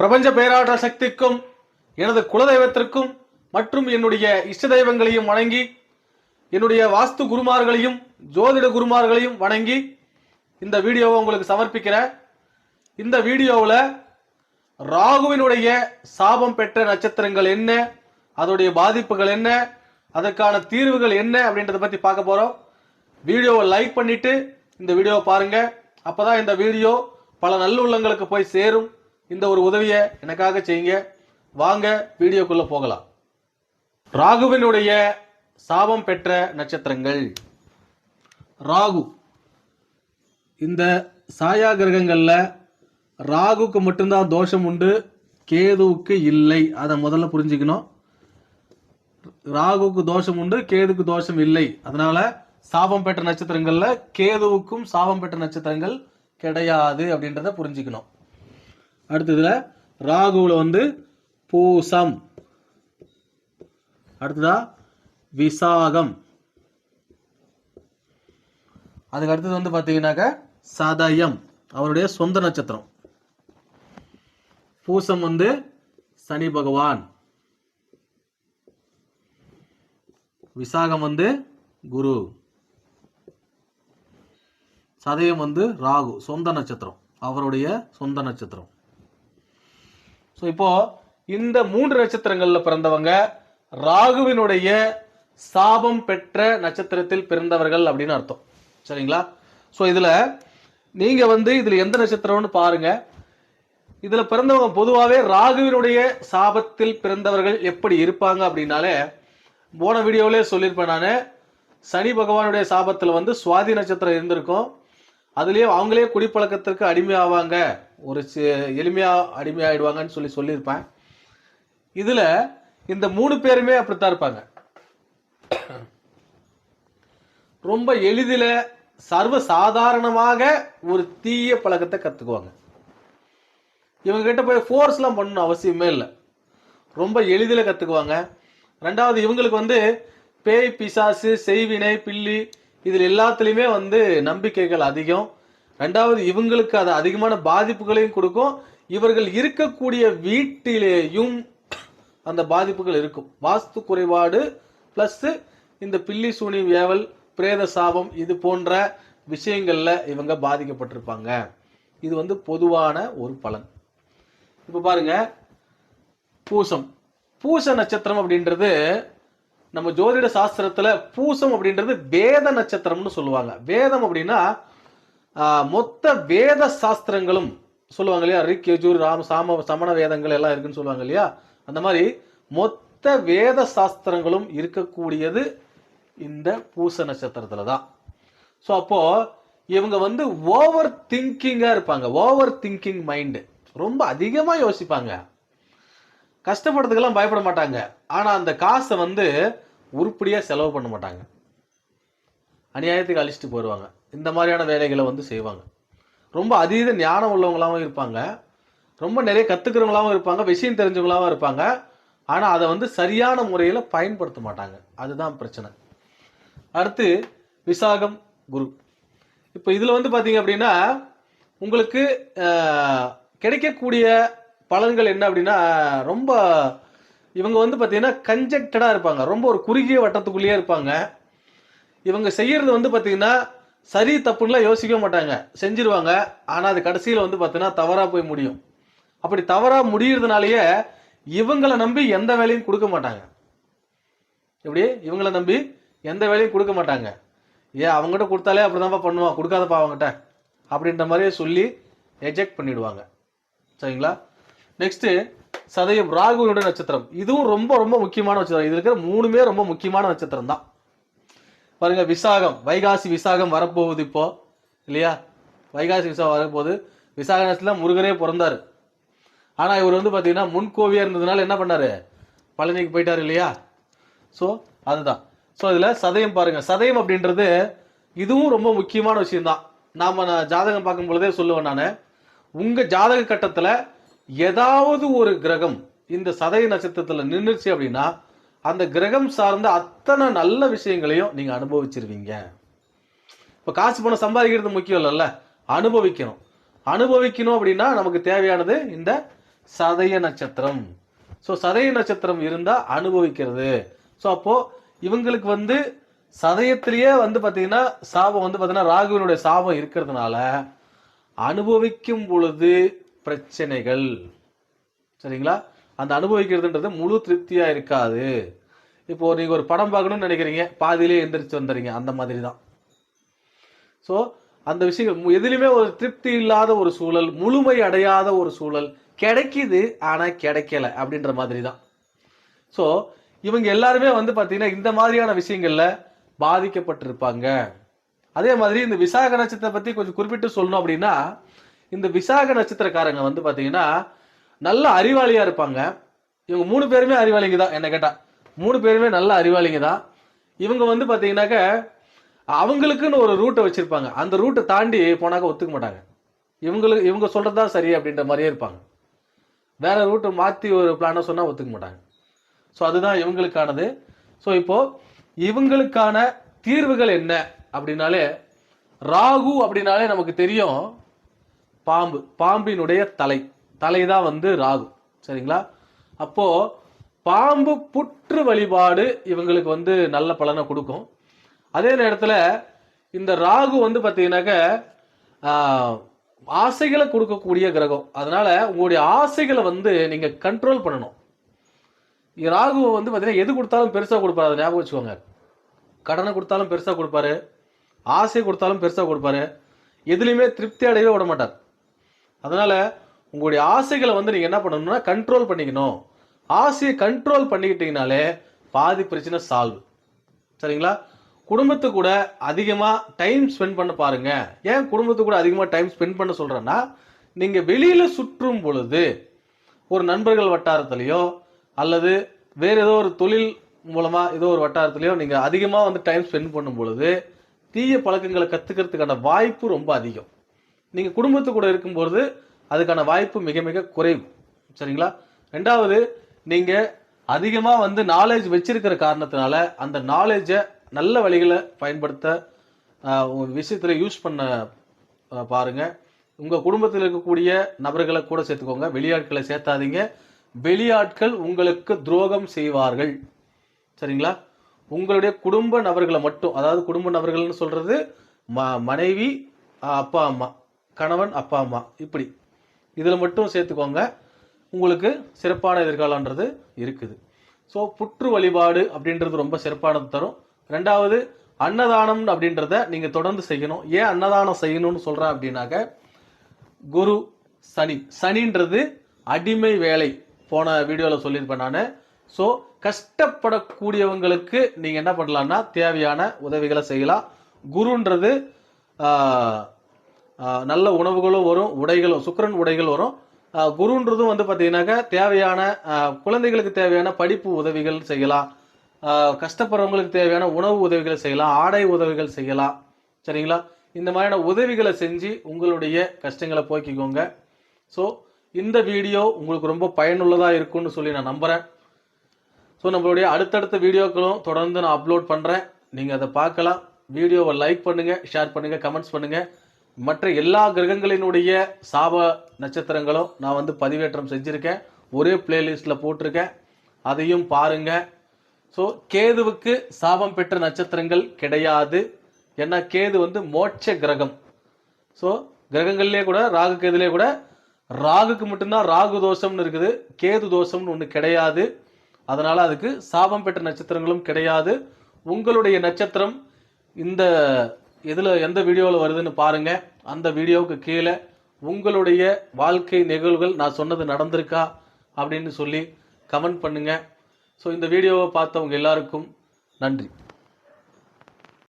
பிரபஞ்ச பேராற்ற சக்திக்கும் எனது குலதெய்வத்திற்கும் மற்றும் என்னுடைய இஷ்ட தெய்வங்களையும் வணங்கி என்னுடைய வாஸ்து குருமார்களையும் ஜோதிட குருமார்களையும் வணங்கி இந்த வீடியோவை உங்களுக்கு சமர்ப்பிக்கிறேன். இந்த வீடியோவில் ராகுவினுடைய சாபம் பெற்ற நட்சத்திரங்கள் என்ன அதோடைய பாதிப்புகள் என்ன அதற்கான தீர்வுகள் என்ன அப்படின்றத பற்றி பார்க்க போகிறோம் வீடியோவை லைக் பண்ணிவிட்டு இந்த வீடியோவை பாருங்க. அப்பதான் இந்த வீடியோ பல நல்லுள்ளங்களுக்கு போய் சேரும். இந்த ஒரு உதவியை எனக்காக செய்யுங்க. வாங்க வீடியோக்குள்ள போகலாம். ராகுவினுடைய சாபம் பெற்ற நட்சத்திரங்கள். ராகு இந்த சாயா கிரகங்களில் ராகுக்கு மட்டும்தான் தோஷம் உண்டு கேதுவுக்கு இல்லை. அதை முதல்ல புரிஞ்சுக்கணும். ராகுக்கு தோஷம் உண்டு கேதுக்கு தோஷம் இல்லை. அதனால சாபம் பெற்ற நட்சத்திரங்கள்ல கேதுவுக்கும் சாபம் பெற்ற நட்சத்திரங்கள் கிடையாது அப்படின்றத புரிஞ்சுக்கணும். அடுத்ததுல ராகுல வந்து பூசம். அடுத்ததா விசாகம். அதுக்கு அடுத்தது வந்து பார்த்தீங்கன்னாக்க சதயம் அவருடைய சொந்த நட்சத்திரம். பூசம் வந்து சனி பகவான். விசாகம் வந்து குரு. சதயம் வந்து ராகு சொந்த நட்சத்திரம் அவருடைய சொந்த நட்சத்திரம். ஸோ இப்போ இந்த மூன்று நட்சத்திரங்களில் பிறந்தவங்க ராகுவினுடைய சாபம் பெற்ற நட்சத்திரத்தில் பிறந்தவர்கள் அப்படின்னு அர்த்தம். சரிங்களா? ஸோ இதில் நீங்கள் வந்து இதில் எந்த நட்சத்திரம்னு பாருங்க. இதில் பிறந்தவங்க பொதுவாகவே ராகுவினுடைய சாபத்தில் பிறந்தவர்கள் எப்படி இருப்பாங்க அப்படின்னாலே போன வீடியோவிலே சொல்லியிருப்பேன் நான். சனி பகவானுடைய சாபத்தில் வந்து சுவாதி நட்சத்திரம் இருந்திருக்கும். அதுலேயே அவங்களே குடிப்பழக்கத்திற்கு அடிமை ஆவாங்க ஒரு சி- எளிமையா அடிமையாயிடுவாங்கன்னு சொல்லி சொல்லியிருப்பேன். இதில் இந்த மூணு பேருமே அப்படித்தான் இருப்பாங்க. ரொம்ப எளிதில் சர்வ சாதாரணமாக ஒரு தீய பழக்கத்தை கற்றுக்குவாங்க இவங்க கிட்ட போய் ஃபோர்ஸ்லாம் பண்ணணும் அவசியமே இல்லை. ரொம்ப எளிதில் கற்றுக்குவாங்க ரெண்டாவது இவங்களுக்கு வந்து பேய் பிசாசு செய்வினை பில்லி இதில் எல்லாத்துலேயுமே வந்து நம்பிக்கைகள் அதிகம். ரெண்டாவது இவங்களுக்கு அது அதிகமான பாதிப்புகளையும் கொடுக்கும். இவர்கள் இருக்கக்கூடிய வீட்டிலேயும் அந்த பாதிப்புகள் இருக்கும். வாஸ்து குறைபாடு பிளஸ் இந்த பில்லி சூனி வேவல் பிரேத சாபம் இது போன்ற விஷயங்கள்ல இவங்க பாதிக்கப்பட்டிருப்பாங்க. இது வந்து பொதுவான ஒரு பலன். இப்போ பாருங்க பூசம். பூச நட்சத்திரம் அப்படின்றது நம்ம ஜோதிட சாஸ்திரத்துல பூசம் அப்படின்றது வேத நட்சத்திரம்னு சொல்லுவாங்க. வேதம் அப்படின்னா மொத்த வேத சாஸ்திரங்களும் சொல்லுவாங்க இல்லையா? ரிக் யஜூர் ராம சாம சமண வேதங்கள் எல்லாம் இருக்குன்னு சொல்லுவாங்க இல்லையா? அந்த மாதிரி மொத்த வேத சாஸ்திரங்களும் இருக்கக்கூடியது இந்த பூச நட்சத்திரத்துல தான். ஸோ அப்போ இவங்க வந்து ஓவர் திங்கிங்காக இருப்பாங்க. ஓவர் திங்கிங் மைண்டு ரொம்ப அதிகமாக யோசிப்பாங்க. கஷ்டப்படுறதுக்கெல்லாம் பயப்பட மாட்டாங்க. ஆனால் அந்த காசை வந்து உருப்படியாக செலவு பண்ண மாட்டாங்க. அநியாயத்துக்கு அழிச்சிட்டு போயிடுவாங்க இந்த மாதிரியான வேலைகளை வந்து செய்வாங்க. ரொம்ப அதீத ஞானம் உள்ளவங்களாகவும் இருப்பாங்க. ரொம்ப நிறைய கற்றுக்கிறவங்களாகவும் இருப்பாங்க. விஷயம் தெரிஞ்சவங்களாவும் இருப்பாங்க. ஆனால் அதை வந்து சரியான முறையில் பயன்படுத்த மாட்டாங்க. அதுதான் பிரச்சனை. அடுத்து விசாகம் குரு. இப்போ இதில் வந்து பார்த்தீங்க அப்படின்னா உங்களுக்கு கிடைக்கக்கூடிய பலன்கள் என்ன அப்படின்னா ரொம்ப இவங்க வந்து பார்த்தீங்கன்னா கன்ஜெக்டடாக இருப்பாங்க. ரொம்ப ஒரு குறுகிய வட்டத்துக்குள்ளேயே இருப்பாங்க. இவங்க செய்யறது வந்து பார்த்தீங்கன்னா சரி தப்புன்னுலாம் யோசிக்க மாட்டாங்க. செஞ்சிருவாங்க. ஆனால் அது கடைசியில் வந்து பார்த்தீங்கன்னா தவறாக போய் முடியும். அப்படி தவறாக முடியறதுனாலயே இவங்களை நம்பி எந்த வேலையும் கொடுக்க மாட்டாங்க. எப்படி? இவங்களை நம்பி எந்த வேலையும் கொடுக்க மாட்டாங்க. ஏன் அவங்ககிட்ட கொடுத்தாலே அப்படிதான்ப்பா பண்ணுவான். கொடுக்காதப்பா அவங்ககிட்ட அப்படின்ற மாதிரியே சொல்லி எஜெக்ட் பண்ணிடுவாங்க. சரிங்களா? நெக்ஸ்ட்டு சதயம் ராகுவினுடைய நட்சத்திரம். இதுவும் ரொம்ப ரொம்ப முக்கியமான நட்சத்திரம். இது இருக்கிற மூணுமே ரொம்ப முக்கியமான நட்சத்திரம் தான் பாருங்க விசாகம். வைகாசி விசாகம் வரப்போகுது இப்போ இல்லையா? வைகாசி விசாகம் வரப்போகுது. விசாக நேரத்தில் முருகரே பிறந்தார். ஆனால் இவர் வந்து பார்த்தீங்கன்னா முன்கோவியாக இருந்ததுனால என்ன பண்ணார்? பழனிக்கு போயிட்டாரு இல்லையா? ஸோ அதுதான். ஸோ இதில் சதயம் பாருங்கள் சதயம் அப்படின்றது இதுவும் ரொம்ப முக்கியமான விஷயம்தான். நாம் நான் ஜாதகம் பார்க்கும் பொழுதே சொல்லுவேன் நான். உங்கள் ஜாதக கட்டத்தில் ஏதாவது ஒரு கிரகம் இந்த சதய நட்சத்திரத்தில் நின்றுச்சு அப்படின்னா அந்த கிரகம் சார்ந்த அத்தனை நல்ல விஷயங்களையும் நீங்க அனுபவிச்சிருவீங்க. இப்ப காசு பணம் சம்பாதிக்கிறது முக்கியம் இல்லைல்ல. அனுபவிக்கணும். அனுபவிக்கணும் அப்படின்னா நமக்கு தேவையானது இந்த சதய நட்சத்திரம். ஸோ சதய நட்சத்திரம் இருந்தா அனுபவிக்கிறது. ஸோ அப்போ இவங்களுக்கு வந்து சதயத்திலேயே வந்து பாத்தீங்கன்னா சாபம் வந்து பாத்தீங்கன்னா ராகுவினுடைய சாபம் இருக்கிறதுனால அனுபவிக்கும் பொழுது பிரச்சனைகள். சரிங்களா? அந்த அனுபவிக்கிறதுன்றது முழு திருப்தியாக இருக்காது. இப்போது நீங்கள் ஒரு படம் பார்க்கணும்னு நினைக்கிறீங்க பாதியிலே எந்திரிச்சு வந்துடுறீங்க அந்த மாதிரி தான் ஸோ அந்த விஷயங்கள் எதுலையுமே ஒரு திருப்தி இல்லாத ஒரு சூழல் முழுமை அடையாத ஒரு சூழல் கிடைக்குது ஆனால் கிடைக்கல அப்படின்ற மாதிரி தான் ஸோ இவங்க எல்லாருமே வந்து பார்த்தீங்கன்னா இந்த மாதிரியான விஷயங்களில் பாதிக்கப்பட்டிருப்பாங்க. அதே மாதிரி இந்த விசாக நட்சத்திரத்தை பற்றி கொஞ்சம் குறிப்பிட்டு சொல்லணும் அப்படின்னா இந்த விசாக நட்சத்திரக்காரங்க வந்து பார்த்தீங்கன்னா நல்ல அறிவாளியா இருப்பாங்க. இவங்க மூணு பேருமே அறிவாளிங்க தான் என்ன கேட்டா. மூணு பேருமே நல்ல அறிவாளிங்க தான். இவங்க வந்து பாத்தீங்கன்னாக்க அவங்களுக்குன்னு ஒரு ரூட்டை வச்சிருப்பாங்க. அந்த ரூட்டை தாண்டி போனாக்க ஒத்துக்க மாட்டாங்க. இவங்களுக்கு இவங்க சொல்றதுதான் சரி அப்படின்ற மாதிரியே இருப்பாங்க. வேற ரூட்டை மாத்தி ஒரு பிளானை சொன்னா ஒத்துக்க மாட்டாங்க. ஸோ அதுதான் இவங்களுக்கானது. ஸோ இப்போ இவங்களுக்கான தீர்வுகள் என்ன அப்படின்னாலே ராகு அப்படின்னாலே நமக்கு தெரியும். பாம்பு பாம்பினுடைய தலை. தலை தான் வந்து ராகு. சரிங்களா? அப்போ பாம்பு புற்று வழிபாடு இவங்களுக்கு வந்து நல்ல பலனை கொடுக்கும். அதே நேரத்தில் இந்த ராகு வந்து பார்த்தீங்கன்னாக்க ஆசைகளை கொடுக்கக்கூடிய கிரகம். அதனால உங்களுடைய ஆசைகளை வந்து நீங்க கண்ட்ரோல் பண்ணணும். ராகு வந்து பார்த்தீங்கன்னா எது கொடுத்தாலும் பெருசாக கொடுப்பாரு. அதை ஞாபகம் வச்சுக்கோங்க. கடனை கொடுத்தாலும் பெருசாக கொடுப்பாரு. ஆசை கொடுத்தாலும் பெருசாக கொடுப்பாரு. எதுலேயுமே திருப்தி அடையவே விட மாட்டார். அதனால உங்களுடைய ஆசைகளை வந்து நீங்க என்ன பண்ணணும்னா கண்ட்ரோல் பண்ணிக்கணும். ஆசையை கண்ட்ரோல் பண்ணிக்கிட்டீங்கனாலே பாதி பிரச்சனை சால்வ் சரிங்களா? குடும்பத்து கூட அதிகமாக டைம் ஸ்பெண்ட் பண்ண பாருங்க. ஏன் குடும்பத்து கூட அதிகமாக டைம் ஸ்பெண்ட் பண்ண சொல்றேன்னா நீங்க வெளியில சுற்றும் பொழுது ஒரு நண்பர்கள் வட்டாரத்திலேயோ அல்லது வேற ஏதோ ஒரு தொழில் மூலமா ஏதோ ஒரு வட்டாரத்திலேயோ நீங்க அதிகமாக வந்து டைம் ஸ்பெண்ட் பண்ணும் பொழுது தீய பழக்கங்களை கத்துக்கிறதுக்கான வாய்ப்பு ரொம்ப அதிகம். நீங்க குடும்பத்து கூட இருக்கும்பொழுது அதுக்கான வாய்ப்பு மிக மிக குறைவு. சரிங்களா? ரெண்டாவது நீங்க அதிகமாக வந்து நாலேஜ் வச்சிருக்கிற காரணத்தினால அந்த நாலேஜை நல்ல வழிகளை பயன்படுத்த விஷயத்தில் யூஸ் பண்ண பாருங்க. உங்க குடும்பத்தில் இருக்கக்கூடிய நபர்களை கூட சேர்த்துக்கோங்க. வெளியாட்களை சேர்த்தாதீங்க. வெளியாட்கள் உங்களுக்கு துரோகம் செய்வார்கள். சரிங்களா? உங்களுடைய குடும்ப நபர்களை மட்டும் அதாவது குடும்ப நபர்கள்னு சொல்றது ம- மனைவி அப்பா அம்மா கணவன் அப்பா அம்மா இப்படி. இதில் மட்டும் சேர்த்துக்கோங்க. உங்களுக்கு சிறப்பான எதிர்காலன்றது இருக்குது. ஸோ புற்று வழிபாடு அப்படின்றது ரொம்ப சிறப்பானது தரும். ரெண்டாவது அன்னதானம் அப்படின்றத நீங்கள் தொடர்ந்து செய்யணும். ஏன் அன்னதானம் செய்யணும்னு சொல்கிறேன் அப்படின்னாக்க குரு சனி. சனின்றது அடிமை வேலை. போன வீடியோவில் சொல்லியிருப்பேன் நான். ஸோ கஷ்டப்படக்கூடியவங்களுக்கு நீங்கள் என்ன பண்ணலான்னா தேவையான உதவிகளை செய்யலாம். குருன்றது நல்ல உணவுகளும் வரும் உடைகளும் சுக்கரன் உடைகள் வரும். குருன்றதும் வந்து பார்த்தீங்கன்னாக்கா தேவையான குழந்தைகளுக்கு தேவையான படிப்பு உதவிகள் செய்யலாம். கஷ்டப்படுறவங்களுக்கு தேவையான உணவு உதவிகள் செய்யலாம் ஆடை உதவிகள் செய்யலாம். சரிங்களா? இந்த மாதிரியான உதவிகளை செஞ்சு உங்களுடைய கஷ்டங்களை போக்கிக்கோங்க. ஸோ இந்த வீடியோ உங்களுக்கு ரொம்ப பயனுள்ளதாக இருக்கும்னு சொல்லி நான் நம்புகிறேன் ஸோ நம்மளுடைய அடுத்தடுத்த வீடியோக்களும் தொடர்ந்து நான் அப்லோட் பண்ணுறேன் நீங்கள் அதை பார்க்கலாம். வீடியோவை லைக் பண்ணுங்கள் ஷேர் பண்ணுங்கள் கமெண்ட்ஸ் பண்ணுங்கள் மற்ற எல்லா கிரகங்களினுடைய சாப நட்சத்திரங்களும் நான் வந்து பதிவேற்றம் செஞ்சுருக்கேன். ஒரே பிளேலிஸ்ட்டில் போட்டிருக்கேன். அதையும் பாருங்கள் ஸோ கேதுவுக்கு சாபம் பெற்ற நட்சத்திரங்கள் கிடையாது. ஏன்னா கேது வந்து மோட்ச கிரகம். ஸோ கிரகங்கள்லேயே கூட ராகு கேதுலேயே கூட ராகுக்கு மட்டும்தான் ராகு தோஷம்னு இருக்குது. கேது தோஷம்னு ஒன்று கிடையாது. அதனால் அதுக்கு சாபம் பெற்ற நட்சத்திரங்களும் கிடையாது. உங்களுடைய நட்சத்திரம் இந்த எதில் எந்த வீடியோவில் வருதுன்னு பாருங்கள் அந்த வீடியோவுக்கு கீழே உங்களுடைய வாழ்க்கை நிகழ்வுகள் நான் சொன்னது நடந்திருக்கா அப்படின்னு சொல்லி கமெண்ட் பண்ணுங்கள் ஸோ இந்த வீடியோவை பார்த்தவங்க எல்லாருக்கும் நன்றி.